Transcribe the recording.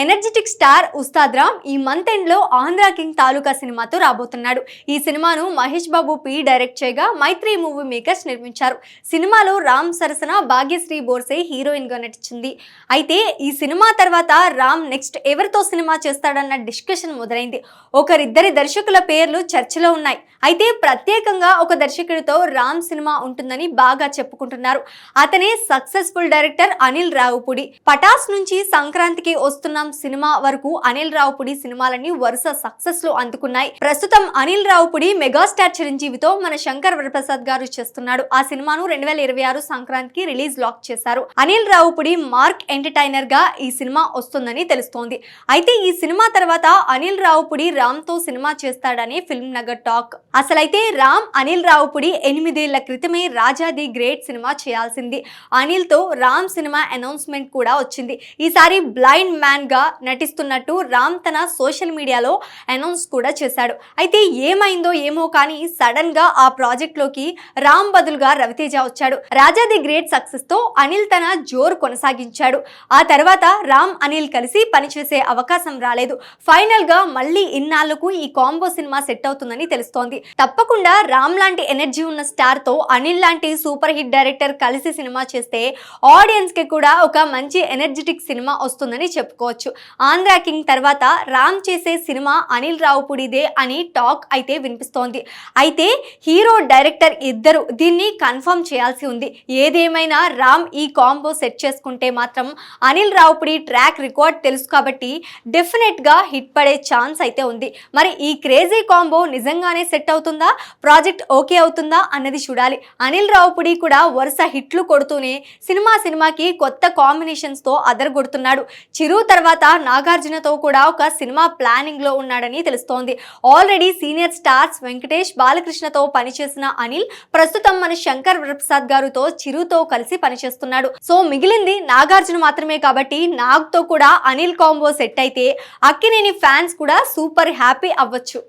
Energetic star Ustaad Ram ఈ month ఎండ్లో Andhra king తాలూకా సినిమాతో రాబోతున్నాడు. ఈ సినిమాను మహేష్ బాబు పి డైరెక్ట్ చేయగా మైత్రి మూవీ మేకర్స్ నిర్మించారు. సినిమాలో రామ్ సరసన భాగ్యశ్రీ బోర్సే హీరోయిన్గా నటించింది. అయితే ఈ సినిమా తర్వాత రామ్ నెక్స్ట్ ఎవరితో సినిమా చేస్తాడన్న డిస్కషన్ మొదలైంది. ఒకరిద్దరి దర్శకుల పేర్లు చర్చలో ఉన్నాయి. అయితే ప్రత్యేకంగా ఒక దర్శకుడితో రామ్ సినిమా ఉంటుందని బాగా చెప్పుకుంటున్నారు. అతనే సక్సెస్ఫుల్ డైరెక్టర్ అనిల్ రావుపుడి. పటాస్ నుంచి సంక్రాంతికి వస్తున్నాం సినిమా వరకు అనిల్ రావుపుడి సినిమాలన్నీ వరుస సక్సెస్లో అందుకున్నాయి. ప్రస్తుతం అనిల్ రావుపుడి మెగాస్టార్ చిరంజీవితో మన శంకర్ వరప్రసాద్ గారు చేస్తున్నాడు. ఆ సినిమాను రెండు వేల ఇరవై ఆరు సంక్రాంతికి రిలీజ్ లాక్ చేశారు. అనిల్ రావుపుడి మార్క్ ఎంటర్టైనర్గా ఈ సినిమా వస్తుందని తెలుస్తోంది. అయితే ఈ సినిమా తర్వాత అనిల్ రావుపుడి రామ్తో సినిమా చేస్తాడని ఫిల్మ్ నగర్ టాక్. అసలైతే రామ్ అనిల్ రావుపుడి ఎనిమిదేళ్ళ క్రితమే రాజా ది గ్రేట్ సినిమా చేయాల్సింది. అనిల్తో రామ్ సినిమా అనౌన్స్మెంట్ కూడా వచ్చింది. ఈసారి బ్లైండ్ మ్యాన్గా నటిస్తున్నట్టు రామ్ తన సోషల్ మీడియాలో అనౌన్స్ కూడా చేశాడు. అయితే ఏమైందో ఏమో కానీ సడన్గా ఆ ప్రాజెక్ట్లోకి రామ్ బదులుగా రవితేజ వచ్చాడు. రాజా ది గ్రేట్ సక్సెస్తో అనిల్ తన జోరు కొనసాగించాడు. ఆ తర్వాత రామ్ అనిల్ కలిసి పనిచేసే అవకాశం రాలేదు. ఫైనల్గా మళ్ళీ ఇన్నాళ్ళకు ఈ కాంబో సినిమా సెట్ అవుతుందని తెలుస్తోంది. తప్పకుండా రామ్ లాంటి ఎనర్జీ ఉన్న స్టార్తో అనిల్ లాంటి సూపర్ హిట్ డైరెక్టర్ కలిసి సినిమా చేస్తే ఆడియన్స్కి కూడా ఒక మంచి ఎనర్జెటిక్ సినిమా వస్తుందని చెప్పుకోవచ్చు. ఆంధ్ర కింగ్ తర్వాత రామ్ చేసే సినిమా అనిల్ రావుపుడిదే అని టాక్ అయితే వినిపిస్తోంది. అయితే హీరో డైరెక్టర్ ఇద్దరు దీన్ని కన్ఫర్మ్ చేయాల్సి ఉంది. ఏదేమైనా రామ్ ఈ కాంబో సెట్ చేసుకుంటే మాత్రం అనిల్ రావుపుడి ట్రాక్ రికార్డ్ తెలుసు కాబట్టి డెఫినెట్గా హిట్ పడే ఛాన్స్ అయితే ఉంది. మరి ఈ క్రేజీ కాంబో నిజంగానే సెట్ అవుతుందా? ప్రాజెక్ట్ ఓకే అవుతుందా అన్నది చూడాలి. అనిల్ రావుపుడి కూడా వరుస హిట్లు కొడుతూనే సినిమా సినిమాకి కొత్త కాంబినేషన్స్తో అదరగొడుతున్నాడు. చిరు తర్వాత నాగార్జునతో కూడా ఒక సినిమా ప్లానింగ్లో ఉన్నాడని తెలుస్తోంది. ఆల్రెడీ సీనియర్ స్టార్స్ వెంకటేష్ బాలకృష్ణతో పనిచేసిన అనిల్ ప్రస్తుతం మన శంకర్ ప్రసాద్ గారితో చిరుతో కలిసి పనిచేస్తున్నాడు. సో మిగిలింది నాగార్జున మాత్రమే కాబట్టి నాగ్తో కూడా అనిల్ కాంబో సెట్ అయితే అక్కినేని ఫ్యాన్స్ కూడా సూపర్ హ్యాపీ అవ్వచ్చు.